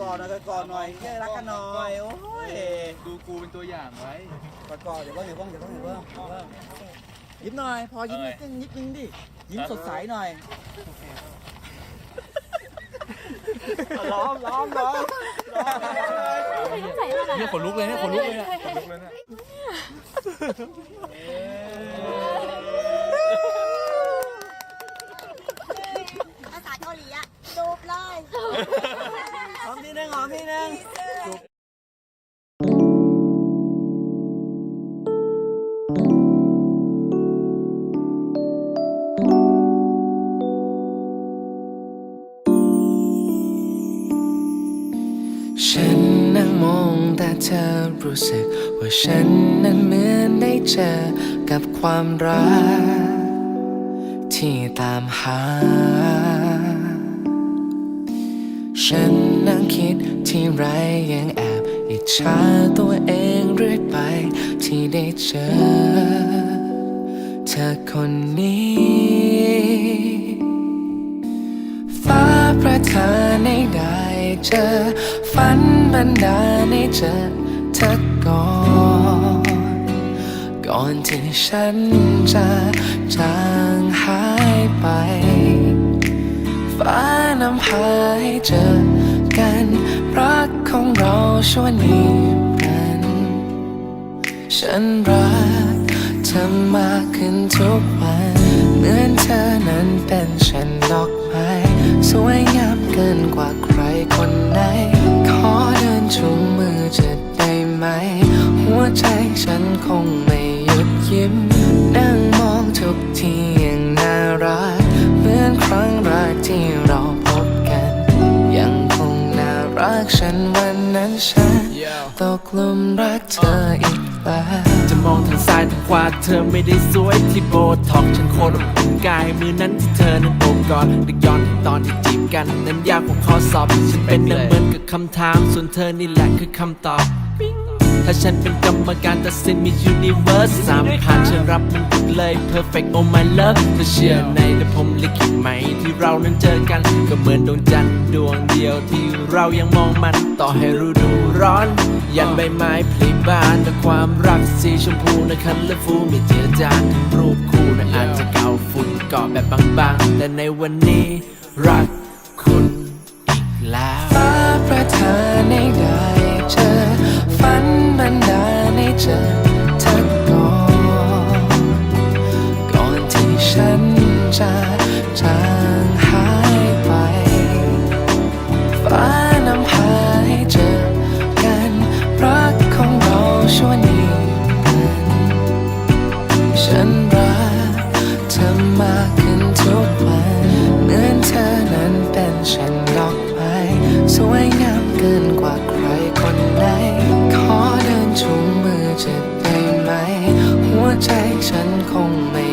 กอดหน่อยกอดหน่อยแค่รักกันหน่อย โอ้ยดูกูเป็นตัวอย่างไว้กอดกอดเดี๋ยวเพิ่งเดี๋ยวเพิ่งเดี๋ยวเพิ่งเดี๋ยวเพิ่งเดี๋ยวเพิ่งยิ้มหน่อย พอยิ้มนิดนึงนิดนึงดิ ยิ้มสดใสหน่อย ล้อมล้อมล้อมใส่มาหน่อยเนี่ยขนลุกเลยเนี่ยขนลุกเลยเนี่ยขนลุกเลยเนี่ย เธอรู้สึก ว่าฉันนั้นเหมือนได้เจอกับความรัก ที่ตามหา ฉันนั่งคิดที่ไรยังแอบอิจฉาตัวเองเรื่อยไปที่ได้เจอ เธอคนนี้ฟ้าประทานให้ได้เจอ ฝันบันดาลให้เจอเธอก่อน ก่อนที่ฉันจะจางหายไปฟ้านำพาให้เจอกันรักของเราชั่วนิรันด์ฉันรักเธอมากขึ้นทุกวันเหมือนเธอนั้นเป็นฉันดอกไม้สวยงามเกินกว่าใครคนไหน อเดินชูมือจะได้ไหม หัวใจฉันคงไม่หยุดยิ้ม นั่งมองทุกทีอย่างน่ารัก เหมือนครั้งแรกที่เราพบกัน ยังคงน่ารักฉันวันนั้นฉันตกหลุมรักเธออีกแล้วจะมอง ทางซ้าเธอไม่ได้สวยที่โบท็อกฉันโคตรอบอุ่นกายมือนั้นที่เธอนั้นโอบกอดนึกย้อนตอนที่จีบกัน นั้นยากกว่าข้อสอบ ฉันเป็นดังเหมือนกับคำถาม ส่วนเธอนี่แหละคือคำตอบ ถ้าฉันเป็นกรรมการตัดสินมี universe สสามผ่านฉันรับมันหมดเลย perfect oh my love เธอเชื่อในแต่ผมลิขิตไหม ที่เรานั้นเจอกัน ก็เหมือนดวงจันทร์ดวงเดียวที่เรายังมองมันต่อให้ฤดูร้อน ยันใบไม้ผลิบานด้วยความรักสีชมพูนะคันและฟูมีเจือจานถึงรูปคู่นะอาจจะเก่าฝุ่นเกาะแบบบางๆ แต่ในวันนี้รักคุณอีกแล้วฟ้าประทานให้ได้เจอฝันบันดาลให้เจอ ฉันรักเธอมากขึ้นทุกวันเหมือนเธอนั้นเป็นฉันดอกไม้สวยงามเกินกว่าใครคนใดขอเดินชูมือจะได้ไหม หัวใจฉันคงไม่